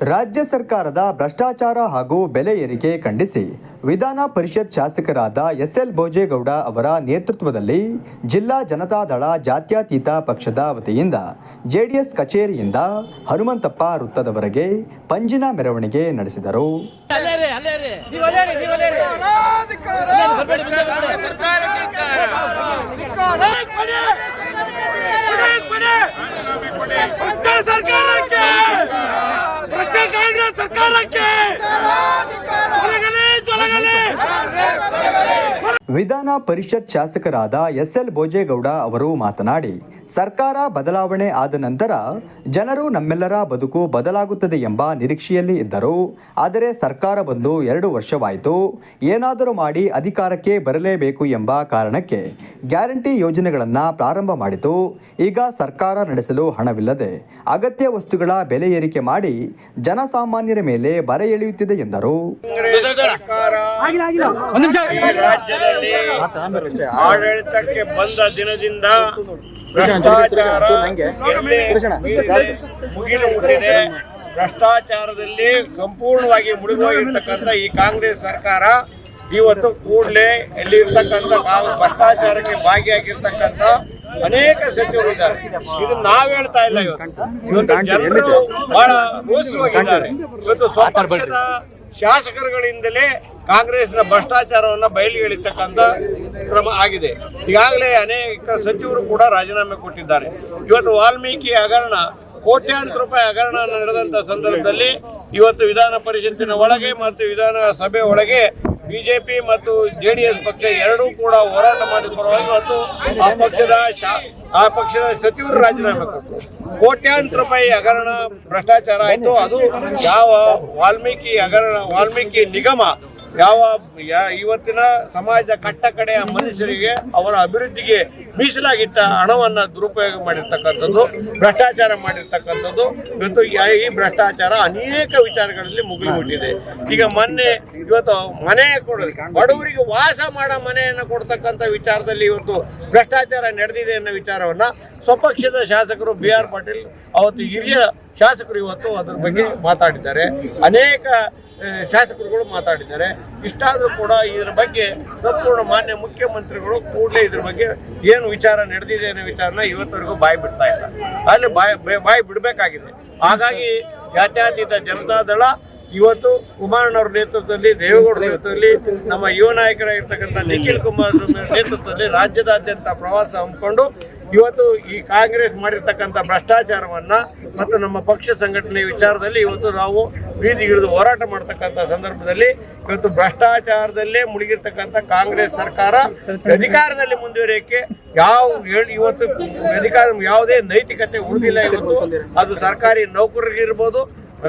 ರಾಜ್ಯ ಸರ್ಕಾರದ ಭ್ರಷ್ಟಾಚಾರ ಹಾಗೂ ಬೆಲೆ ಏರಿಕೆ ಖಂಡಿಸಿ ವಿಧಾನ ಪರಿಷತ್ ಶಾಸಕರಾದ ಎಸ್ ಎಲ್ ಭೋಜೇಗೌಡ ಅವರ ನೇತೃತ್ವದಲ್ಲಿ ಜಿಲ್ಲಾ ಜನತಾದಳ ಜಾತ್ಯತೀತ ಪಕ್ಷದ ವತಿಯಿಂದ ಜೆಡಿಎಸ್ ಕಚೇರಿಯಿಂದ ಹನುಮಂತಪ್ಪ ವೃತ್ತದವರೆಗೆ ಪಂಜಿನ ಮೆರವಣಿಗೆ ನಡೆಸಿದರು. ಭ್ರಷ್ಟ ಕಾಂಗ್ರೆಸ್ ವಿಧಾನ ಪರಿಷತ್ ಶಾಸಕರಾದ ಎಸ್ಎಲ್ ಭೋಜೇಗೌಡ ಅವರು ಮಾತನಾಡಿ, ಸರ್ಕಾರ ಬದಲಾವಣೆ ಆದ ನಂತರ ಜನರು ನಮ್ಮೆಲ್ಲರ ಬದುಕು ಬದಲಾಗುತ್ತದೆ ಎಂಬ ನಿರೀಕ್ಷೆಯಲ್ಲಿ ಇದ್ದರು. ಆದರೆ ಸರ್ಕಾರ ಬಂದು ಎರಡು ವರ್ಷವಾಯಿತು. ಏನಾದರೂ ಮಾಡಿ ಅಧಿಕಾರಕ್ಕೆ ಬರಲೇಬೇಕು ಎಂಬ ಕಾರಣಕ್ಕೆ ಗ್ಯಾರಂಟಿ ಯೋಜನೆಗಳನ್ನು ಪ್ರಾರಂಭ ಮಾಡಿತು. ಈಗ ಸರ್ಕಾರ ನಡೆಸಲು ಹಣವಿಲ್ಲದೆ ಅಗತ್ಯ ವಸ್ತುಗಳ ಬೆಲೆ ಏರಿಕೆ ಮಾಡಿ ಜನಸಾಮಾನ್ಯರ ಮೇಲೆ ಬರ ಎಳೆಯುತ್ತಿದೆ ಎಂದರು. ಈ ರಾಜ್ಯದಲ್ಲಿ ಆಡಳಿತಕ್ಕೆ ಬಂದ ದಿನದಿಂದ ಭ್ರಷ್ಟಾಚಾರ ಎಲ್ಲೇ ಮುಗಿಲು ಮುಟ್ಟಿದೆ. ಭ್ರಷ್ಟಾಚಾರದಲ್ಲಿ ಸಂಪೂರ್ಣವಾಗಿ ಮುಳುಗೋಗಿರ್ತಕ್ಕಂಥ ಈ ಕಾಂಗ್ರೆಸ್ ಸರ್ಕಾರ ಇವತ್ತು ಕೂಡಲೇ ಕಾಂಗ್- ಭ್ರಷ್ಟಾಚಾರಕ್ಕೆ ಭಾಗಿಯಾಗಿರ್ತಕ್ಕಂಥ ಅನೇಕ ಸಚಿವರು ಇದ್ದಾರೆ. ಇದು ನಾವ್ ಹೇಳ್ತಾ ಇಲ್ಲ ಇವತ್ತು. ಇವತ್ತು ಜನರು ಬಹಳ ಮೋಸವಾಗಿದ್ದಾರೆ ಇವತ್ತು ಸ್ವಪಕ್ಷದ ಶಾಸಕರುಗಳಿಂದಲೇ ಕಾಂಗ್ರೆಸ್ನ ಭ್ರಷ್ಟಾಚಾರವನ್ನು ಬಯಲಿಗೆ ಎಳಿತಕ್ಕಂಥ ಕ್ರಮ ಆಗಿದೆ. ಈಗಾಗಲೇ ಅನೇಕ ಸಚಿವರು ಕೂಡ ರಾಜೀನಾಮೆ ಕೊಟ್ಟಿದ್ದಾರೆ. ಇವತ್ತು ವಾಲ್ಮೀಕಿ ಹಗರಣ, ಕೋಟ್ಯಾಂತರ ರೂಪಾಯಿ ಹಗರಣ ನಡೆದಂಥ ಸಂದರ್ಭದಲ್ಲಿ ಇವತ್ತು ವಿಧಾನ ಪರಿಷತ್ತಿನ ಒಳಗೆ ಮತ್ತು ವಿಧಾನಸಭೆ ಒಳಗೆ ಬಿಜೆಪಿ ಮತ್ತು ಜೆ ಡಿ ಎಸ್ ಪಕ್ಷ ಎರಡೂ ಕೂಡ ಹೋರಾಟ ಮಾಡಿದ ಪರವಾಗಿ ಇವತ್ತು ಆ ಪಕ್ಷದ ಆ ಪಕ್ಷದ ಸಚಿವರು ರಾಜೀನಾಮೆ ಕೊಟ್ಟರು. ಕೋಟ್ಯಾಂತರ ರೂಪಾಯಿ ಹಗರಣ, ಭ್ರಷ್ಟಾಚಾರ ಆಯಿತು. ಅದು ಯಾವ ವಾಲ್ಮೀಕಿ ಹಗರಣ, ವಾಲ್ಮೀಕಿ ನಿಗಮ ಯಾವ ಇವತ್ತಿನ ಸಮಾಜ ಕಟ್ಟ ಕಡೆಯ ಮನುಷ್ಯರಿಗೆ ಅವರ ಅಭಿವೃದ್ಧಿಗೆ ಮೀಸಲಾಗಿಟ್ಟ ಹಣವನ್ನು ದುರುಪಯೋಗ ಮಾಡಿರ್ತಕ್ಕಂಥದ್ದು, ಭ್ರಷ್ಟಾಚಾರ ಮಾಡಿರ್ತಕ್ಕಂಥದ್ದು ಇವತ್ತು ಈ ಭ್ರಷ್ಟಾಚಾರ ಅನೇಕ ವಿಚಾರಗಳಲ್ಲಿ ಮುಗಿಲು ಮುಟ್ಟಿದೆ ಈಗ ಮೊನ್ನೆ ಇವತ್ತು ಮನೆ ಕೊಡೋದು ಬಡವರಿಗೆ ವಾಸ ಮಾಡೋ ಮನೆಯನ್ನು ಕೊಡ್ತಕ್ಕಂಥ ವಿಚಾರದಲ್ಲಿ ಇವತ್ತು ಭ್ರಷ್ಟಾಚಾರ ನಡೆದಿದೆ ಅನ್ನೋ ವಿಚಾರವನ್ನ ಸ್ವಪಕ್ಷದ ಶಾಸಕರು ಬಿ ಆರ್ ಪಾಟೀಲ್, ಅವತ್ತು ಹಿರಿಯ ಶಾಸಕರು ಇವತ್ತು ಅದರ ಬಗ್ಗೆ ಮಾತಾಡಿದ್ದಾರೆ. ಅನೇಕ ಶಾಸಕರುಗಳು ಮಾತಾಡಿದ್ದಾರೆ. ಇಷ್ಟಾದರೂ ಕೂಡ ಇದರ ಬಗ್ಗೆ ಸಂಪೂರ್ಣ ಮಾನ್ಯ ಮುಖ್ಯಮಂತ್ರಿಗಳು ಕೂಡಲೇ ಇದ್ರ ಬಗ್ಗೆ ಏನು ವಿಚಾರ ನಡೆದಿದೆ ಅನ್ನೋ ವಿಚಾರನ ಇವತ್ತವರೆಗೂ ಬಾಯಿ ಬಿಡ್ತಾ ಇಲ್ಲ. ಅಲ್ಲಿ ಬಾಯಿ ಬಾಯಿ ಬಿಡಬೇಕಾಗಿದೆ. ಹಾಗಾಗಿ ಜಾತ್ಯತೀತ ಜನತಾದಳ ಇವತ್ತು ಕುಮಾರಣ್ಣವ್ರ ನೇತೃತ್ವದಲ್ಲಿ, ದೇವೇಗೌಡರ ನೇತೃತ್ವದಲ್ಲಿ, ನಮ್ಮ ಯುವ ನಾಯಕರಾಗಿರ್ತಕ್ಕಂಥ ನಿಖಿಲ್ ಕುಮಾರ್ ನೇತೃತ್ವದಲ್ಲಿ ರಾಜ್ಯದಾದ್ಯಂತ ಪ್ರವಾಸ ಹಮ್ಮಿಕೊಂಡು ಇವತ್ತು ಈ ಕಾಂಗ್ರೆಸ್ ಮಾಡಿರ್ತಕ್ಕಂಥ ಭ್ರಷ್ಟಾಚಾರವನ್ನು ಮತ್ತು ನಮ್ಮ ಪಕ್ಷ ಸಂಘಟನೆ ವಿಚಾರದಲ್ಲಿ ಇವತ್ತು ನಾವು ಬೀದಿಗಿಳಿದು ಹೋರಾಟ ಮಾಡ್ತಕ್ಕಂಥ ಸಂದರ್ಭದಲ್ಲಿ ಇವತ್ತು ಭ್ರಷ್ಟಾಚಾರದಲ್ಲೇ ಮುಳುಗಿರ್ತಕ್ಕಂಥ ಕಾಂಗ್ರೆಸ್ ಸರ್ಕಾರ ಅಧಿಕಾರದಲ್ಲಿ ಮುಂದುವರಿಯೋಕ್ಕೆ ಯಾವ ಹೇಳಿ ಇವತ್ತು ಅಧಿಕಾರ ಯಾವುದೇ ನೈತಿಕತೆ ಉಳಿದಿಲ್ಲ ಇವತ್ತು. ಅದು ಸರ್ಕಾರಿ ನೌಕರರಿಗಿರ್ಬೋದು,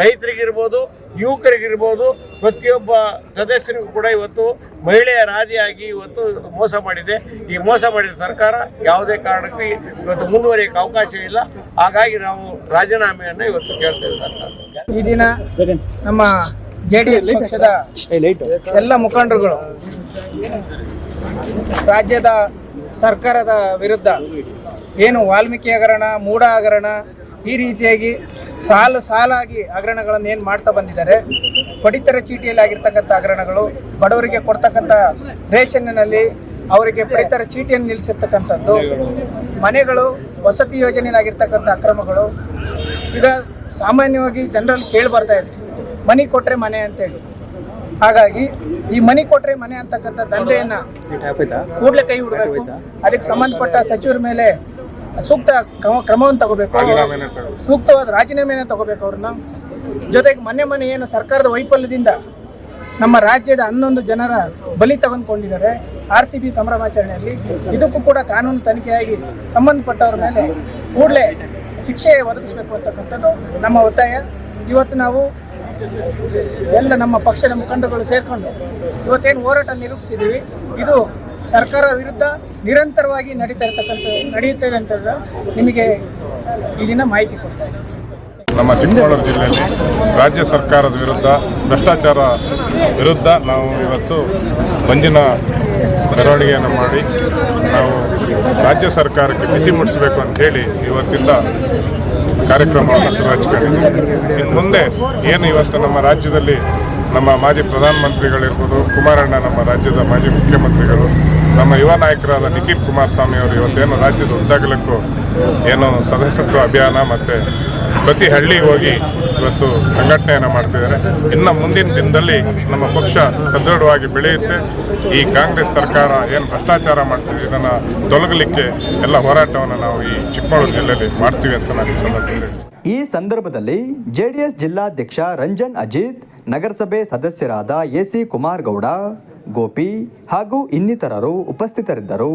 ರೈತರಿಗಿರ್ಬೋದು, ಯುವಕರಿಗಿರ್ಬೋದು, ಪ್ರತಿಯೊಬ್ಬ ಸದಸ್ಯರಿಗೂ ಕೂಡ ಇವತ್ತು ಮಹಿಳೆಯ ರಾಜಿಯಾಗಿ ಇವತ್ತು ಮೋಸ ಮಾಡಿದೆ. ಈ ಮೋಸ ಮಾಡಿದ ಸರ್ಕಾರ ಯಾವುದೇ ಕಾರಣಕ್ಕೂ ಇವತ್ತು ಮುಂದುವರಿಯಕ್ಕೆ ಅವಕಾಶ ಇಲ್ಲ. ಹಾಗಾಗಿ ನಾವು ರಾಜೀನಾಮೆಯನ್ನು ಇವತ್ತು ಕೇಳ್ತೇವೆ ಸರ್ಕಾರ. ಈ ದಿನ ನಮ್ಮ ಜೆ ಡಿ ಎಸ್ ಪಕ್ಷದ ಎಲ್ಲ ಮುಖಂಡರುಗಳು ರಾಜ್ಯದ ಸರ್ಕಾರದ ವಿರುದ್ಧ ಏನು ವಾಲ್ಮೀಕಿ ಹಗರಣ ಮೂಢ ಹಗರಣ ಈ ರೀತಿಯಾಗಿ ಸಾಲು ಸಾಲಾಗಿ ಹಗರಣಗಳನ್ನು ಏನು ಮಾಡ್ತಾ ಬಂದಿದ್ದಾರೆ ಪಡಿತರ ಚೀಟಿಯಲ್ಲಿ ಆಗಿರ್ತಕ್ಕಂಥ ಹಗರಣಗಳು ಬಡವರಿಗೆ ಕೊಡ್ತಕ್ಕಂಥ ರೇಷನ್ನಲ್ಲಿ ಅವರಿಗೆ ಪಡಿತರ ಚೀಟಿಯನ್ನು ನಿಲ್ಲಿಸಿರ್ತಕ್ಕಂಥದ್ದು ಮನೆಗಳು ವಸತಿ ಯೋಜನೆಯಲ್ಲಿ ಆಗಿರ್ತಕ್ಕಂಥ ಅಕ್ರಮಗಳು ಈಗ ಸಾಮಾನ್ಯವಾಗಿ ಜನರಲ್ಲಿ ಕೇಳಿ ಬರ್ತಾ ಇದೆ ಮನಿ ಕೊಟ್ಟರೆ ಮನೆ ಅಂತೇಳಿ. ಹಾಗಾಗಿ ಈ ಮನಿ ಕೊಟ್ಟರೆ ಮನೆ ಅಂತಕ್ಕಂಥ ದಂಧೆಯನ್ನು ಕೂಡಲೇ ಕೈ ಹಿಡಬೇಕು. ಅದಕ್ಕೆ ಸಂಬಂಧಪಟ್ಟ ಸಚಿವರ ಮೇಲೆ ಸೂಕ್ತ ಕ್ರಮ- ಕ್ರಮವನ್ನು ತಗೋಬೇಕು. ಸೂಕ್ತವಾದ ರಾಜೀನಾಮೆಯನ್ನು ತಗೋಬೇಕು ಅವ್ರನ್ನ. ಜೊತೆಗೆ ಮನೆ ಮನೆ ಏನು ಸರ್ಕಾರದ ವೈಫಲ್ಯದಿಂದ ನಮ್ಮ ರಾಜ್ಯದ ಹನ್ನೊಂದು ಜನರ ಬಲಿ ತಗೊಂಡ್ಕೊಂಡಿದ್ದಾರೆ. ಆರ್ ಸಿ ಬಿ ಸಂಭ್ರಮಾಚರಣೆಯಲ್ಲಿ. ಇದಕ್ಕೂ ಕೂಡ ಕಾನೂನು ತನಿಖೆಯಾಗಿ ಸಂಬಂಧಪಟ್ಟವ್ರ ಮೇಲೆ ಕೂಡಲೇ ಶಿಕ್ಷೆ ಒದಗಿಸಬೇಕು ಅಂತಕ್ಕಂಥದ್ದು ನಮ್ಮ ಒತ್ತಾಯ. ಇವತ್ತು ನಾವು ಎಲ್ಲ ನಮ್ಮ ಪಕ್ಷದ ಮುಖಂಡಗಳು ಸೇರಿಕೊಂಡು ಇವತ್ತೇನು ಹೋರಾಟ ನಿರೂಪಿಸಿದ್ದೀವಿ. ಇದು ಸರ್ಕಾರ ವಿರುದ್ಧ ನಿರಂತರವಾಗಿ ನಡೀತಾ ಇರ್ತಕ್ಕಂಥ ನಡೆಯುತ್ತದೆ ಅಂತ ನಿಮಗೆ ಈ ದಿನ ಮಾಹಿತಿ ಕೊಡ್ತಾ ನಮ್ಮ ಚಿಕ್ಕಮಗಳೂರು ಜಿಲ್ಲೆಯಲ್ಲಿ ರಾಜ್ಯ ಸರ್ಕಾರದ ವಿರುದ್ಧ ಭ್ರಷ್ಟಾಚಾರ ವಿರುದ್ಧ ನಾವು ಇವತ್ತು ಮಂಜಿನ ಮೆರವಣಿಗೆಯನ್ನು ಮಾಡಿ ನಾವು ರಾಜ್ಯ ಸರ್ಕಾರಕ್ಕೆ ಬಿಸಿ ಮುಟ್ಟಿಸಬೇಕು ಅಂತ ಹೇಳಿ ಇವತ್ತಿಂದ ಕಾರ್ಯಕ್ರಮವನ್ನು ಶುರು ಇನ್ನು ಮುಂದೆ ಏನು ಇವತ್ತು ನಮ್ಮ ರಾಜ್ಯದಲ್ಲಿ ನಮ್ಮ ಮಾಜಿ ಪ್ರಧಾನಮಂತ್ರಿಗಳಿರ್ಬೋದು, ಕುಮಾರಣ್ಣ ನಮ್ಮ ರಾಜ್ಯದ ಮಾಜಿ ಮುಖ್ಯಮಂತ್ರಿಗಳು, ನಮ್ಮ ಯುವ ನಾಯಕರಾದ ನಿಖಿಲ್ ಕುಮಾರಸ್ವಾಮಿ ಅವರು ಇವತ್ತೇನು ರಾಜ್ಯದ ಉದ್ದಾಗಲಕ್ಕೂ ಏನು ಸದಸ್ಯತ್ವ ಅಭಿಯಾನ ಮತ್ತು ಪ್ರತಿ ಹಳ್ಳಿಗೆ ಹೋಗಿ ಇವತ್ತು ಸಂಘಟನೆಯನ್ನು ಮಾಡ್ತಿದ್ದಾರೆ. ಇನ್ನು ಮುಂದಿನ ದಿನದಲ್ಲಿ ನಮ್ಮ ಪಕ್ಷ ಸದೃಢವಾಗಿ ಬೆಳೆಯುತ್ತೆ. ಈ ಕಾಂಗ್ರೆಸ್ ಸರ್ಕಾರ ಏನು ಭ್ರಷ್ಟಾಚಾರ ಮಾಡ್ತಿದೆ, ಇದನ್ನು ತೊಲಗಲಿಕ್ಕೆ ಎಲ್ಲ ಹೋರಾಟವನ್ನು ನಾವು ಈ ಚಿಕ್ಕಮಗಳೂರು ಜಿಲ್ಲೆಯಲ್ಲಿ ಮಾಡ್ತೀವಿ ಅಂತ ನಾನು ಸಂದರ್ಭದಲ್ಲಿ. ಈ ಸಂದರ್ಭದಲ್ಲಿ ಜೆಡಿಎಸ್ ಜಿಲ್ಲಾಧ್ಯಕ್ಷ ರಂಜನ್ ಅಜಿತ್, ನಗರಸಭೆ ಸದಸ್ಯರಾದ ಎ ಸಿ ಕುಮಾರ್ ಗೌಡ ಗೋಪಿ ಹಾಗೂ ಇನ್ನಿತರರು ಉಪಸ್ಥಿತರಿದ್ದರು.